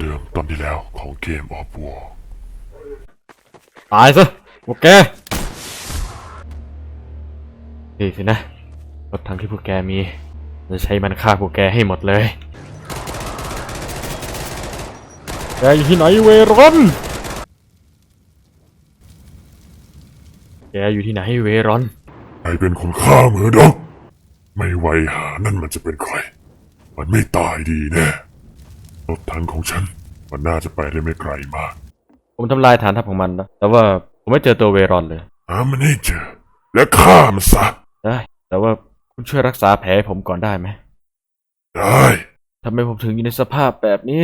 เดิมตอนที่แล้วของเกมออฟวอร์ตายซะพวกแกดีสินะรถถังที่พวกแกมี จะใช้มันฆ่าพวกแกให้หมดเลย แกอยู่ที่ไหนเวรอน แกอยู่ที่ไหนเวรอน ใครเป็นคนฆ่าเมอร์ด็อก ไม่ไวหานั่นมันจะเป็นใคร มันไม่ตายดีแน่ รถถังของฉัน มันน่าจะไปได้ไม่ไกลมาก ผมทำลายฐานทัพของมันนะแต่ว่าผมไม่เจอตัวเวรอนเลยหามันให้เจอ และฆ่ามันซะ ได้ แต่ว่าคุณช่วยรักษาแผลให้ผมก่อนได้ไหมได้ทำไมผมถึงอยู่ในสภาพแบบนี้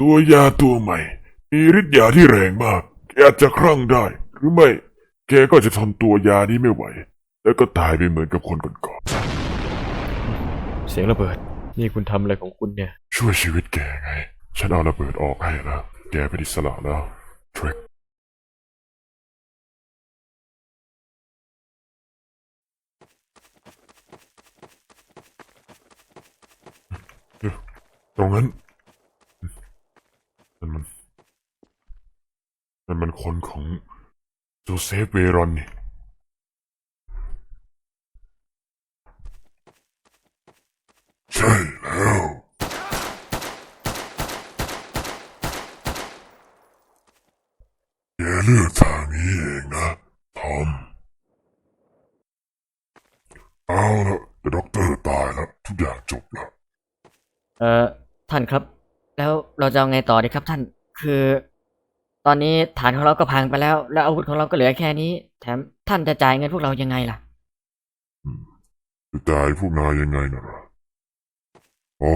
ตัวยาตัวใหม่ มีฤทธิ์ยาที่แรงมาก แกอาจจะคลั่งได้ หรือไม่ แกก็จะทนตัวยานี้ไม่ไหว แล้วก็ตายไปเหมือนกับคนก่อนเสียงระเบิด นี่คุณทำอะไรของคุณเนี่ยๆ ช่วยชีวิตแกไง ฉันเอาระเบิดออกให้แล้ว แกเป็นอิสระแล้วเทรคตรงนั้นนั่นมันนั่นมันคนของโจเซฟเวรอนนี่ ใช่แล้ว แก เลือกทางนี้เองนะทอมเอาละแต่ด็อกเตอร์ตายแล้วทุกอย่างจบแล้วเอ่อท่านครับ แล้วเราจะเอาไงต่อดีครับท่านคือ ตอนนี้ฐานของเราก็พังไปแล้ว แล้วอาวุธของเราก็เหลือแค่นี้ แถมท่านจะจ่ายเงินพวกเรายังไงล่ะจะตายพวกนายยังไงน่ะล่ะอ๋อ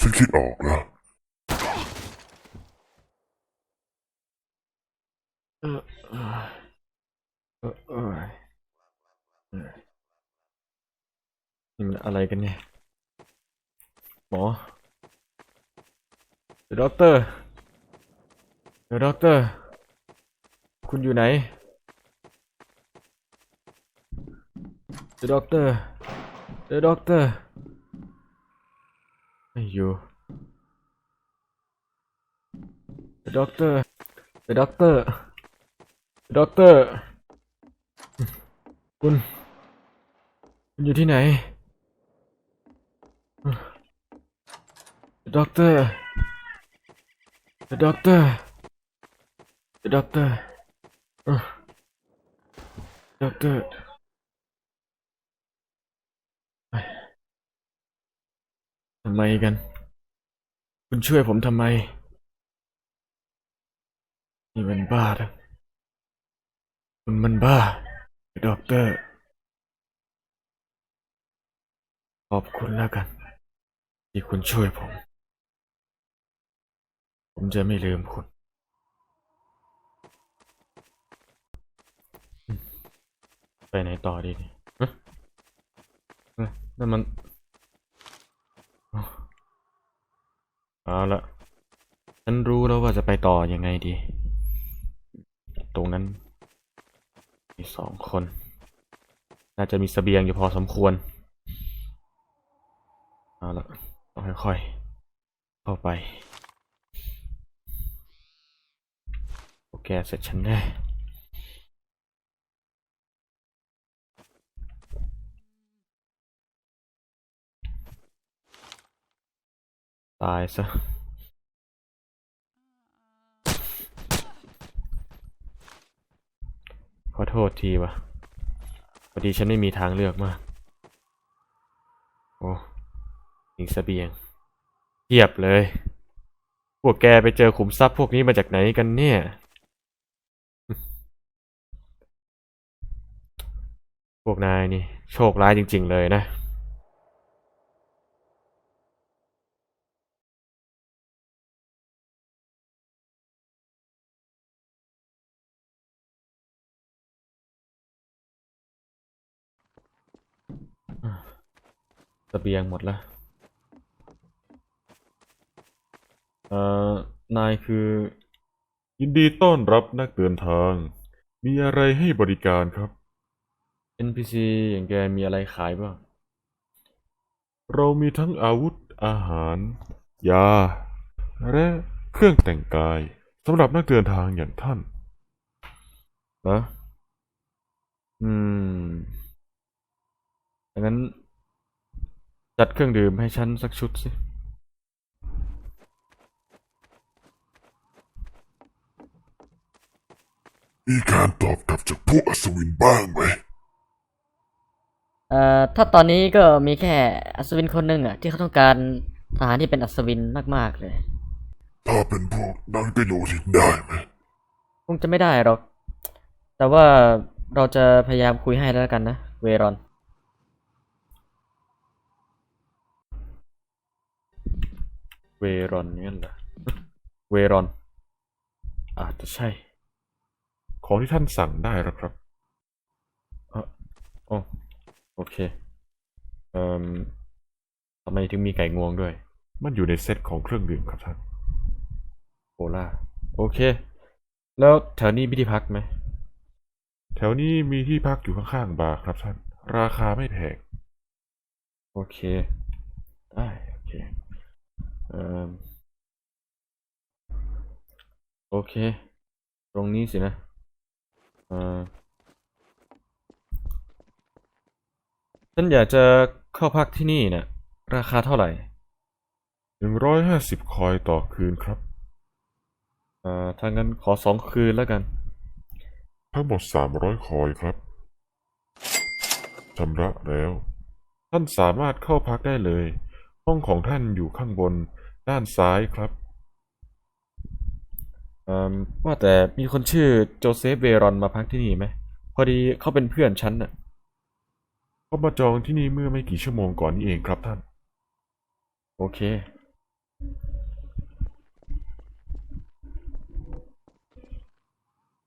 ฉันคิดออกแล้ว เออเออเออเออเออนี่มัน อะไรกันเนี่ย หมอเดอะด็อกเตอร์เดอะด็อกเตอร์ คุณอยู่ไหนเดอะด็อกเตอร์เดอะด็อกเตอร์ไม่อยู่เดอะด็อกเตอร์เดอะด็อกเตอร์เดอะด็อกเตอร์ คุณ คุณอยู่ที่ไหน ด็อกเตอร์ด็อกเตอร์ด็อกเตอร์ด็อกเตอร์ทำไมกัน คุณช่วยผมทำไม นี่มันบ้าทั้งคุณมันบ้า ด็อกเตอร์ ขอบคุณแล้วกัน ที่คุณช่วยผม ผมจะไม่ลืมคุณ ไปไหนต่อดีเนี่ยนั่นมัน เอาละฉันรู้แล้วว่าจะไปต่อยังไงดี ตรงนั้น มีสองคน น่าจะมีเสบียงอยู่พอสมควร เอาละต้องค่อยๆเข้าไป โอเสร็จฉันแน่ตายซะขอโทษทีวะพอดีฉันไม่มีทางเลือกมาก โอ้มีเสบียงเทียบเลย พวกแกไปเจอขุมทรัพย์พวกนี้มาจากไหนกันเนี่ย พวกนายนี่ โชคร้ายจริง ๆ เลยนะเบียงหมดแล้ว เอ่อ นายคือ ยินดีต้อนรับนักเดินทาง มีอะไรให้บริการครับ NPC อย่างแกมีอะไรขายบ้าง เรามีทั้งอาวุธ อาหาร ยา และเครื่องแต่งกายสำหรับนักเดินทางอย่างท่านเหรออืมดังนั้น จัดเครื่องดื่มให้ฉันสักชุดสิมีการตอบกลับจากพวกอัศวินบ้างไหม เอ่อถ้าตอนนี้ก็มีแค่อัศวินคนหนึ่งอะที่เขาต้องการทหารที่เป็นอัศวินมากๆเลย ถ้าเป็นพวกนั้นก็อยู่ที่ได้ไหมคงจะไม่ได้หรอก แต่ว่าเราจะพยายามคุยให้แล้วกันนะ เวรอน เวรอนเนี่ยเหรอ เวรอน อาจจะใช่ ของที่ท่านสั่งได้แล้วครับเออโอ้โอ เค เอ่มทำไมถึงมีไก่งวงด้วย มันอยู่ในเซตของเครื่องดื่มครับท่านโอล่า โอเค แล้วแถวนี้มีที่พักไหม แถวนี้มีที่พักอยู่ข้างๆบาร์ครับท่าน ราคาไม่แพง โอเค ได้ โอเค เอ่อ โอเค ตรงนี้สินะ เอ่อ ฉันอยากจะเข้าพักที่นี่เนี่ยราคาเท่าไหร่หนึ่งร้อยห้าสิบคอยต่อคืนครับเอ่อถ้างั้นขอสองคืนแล้วกัน ทั้งหมดสามร้อยคอยครับชำระแล้ว ท่านสามารถเข้าพักได้เลย ห้องของท่านอยู่ข้างบนด้านซ้ายครับเอ่อว่าแต่มีคนชื่อโจเซฟเวรอนมาพักที่นี่ไหม พอดีเขาเป็นเพื่อนฉันน่ะ เขามาจองที่นี่เมื่อไม่กี่ชั่วโมงก่อนนี้เองครับท่าน โอเค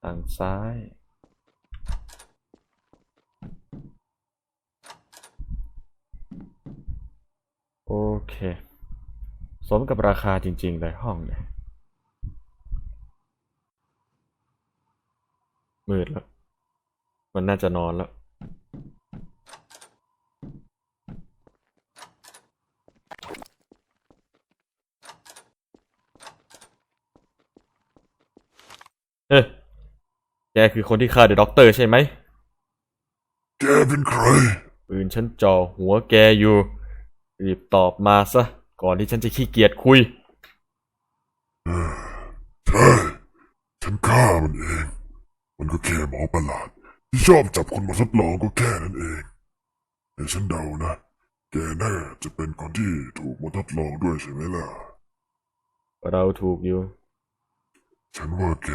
ทางซ้าย โอเค สมกับราคาจริงๆเลยห้องเนี่ยมืดแล้ว มันน่าจะนอนแล้ว เฮ้ยแก คือคนที่ฆ่าเดอะด็อกเตอร์ใช่ไหม แกเป็นใคร ปืนฉันจ่อหัวแกอยู่ รีบตอบมาซะ ก่อนที่ฉันจะขี้เกียจคุย ใช่ ฉันฆ่ามันเอง มันก็แค่หมอประหลาด ที่ชอบจับคนมาทดลองก็แค่นั้นเอง แต่ฉันเดานะ แกน่าจะเป็นคนที่ถูกมาทดลองด้วยใช่ไหมล่ะ เราถูกอยู่ ฉันว่าแก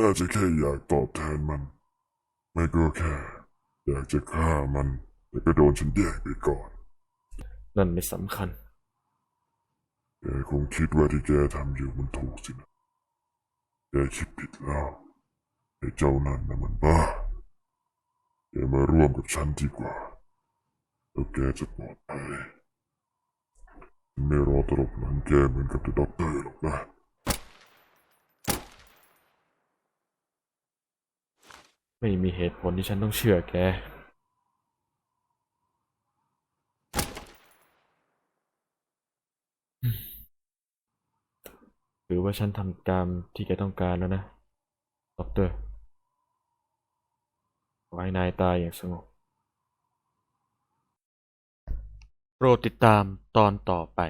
น่าจะแค่อยากตอบแทนมัน ไม่ก็แค่ อยากจะฆ่ามัน แต่ก็โดนฉันแย่งไปก่อน นั่นไม่สำคัญ แกคงคิดว่าที่แกทำอยู่มันถูกสินะ แกคิดผิดแล้ว ไอ้เจ้านั่นนะมันบ้า แกมาร่วมกับฉันดีกว่า แล้วแกจะปลอดภัยฉันไม่รอตลบหลังแกเหมือนกับด็อกเตอร์หรอกนะ ไม่มีเหตุผลที่ฉันต้องเชื่อแก หรือว่าฉันทำตามที่แกต้องการแล้วนะด็อกเตอร์ขอให้นายตายอย่างสงบ โปรดติดตามตอนต่อไป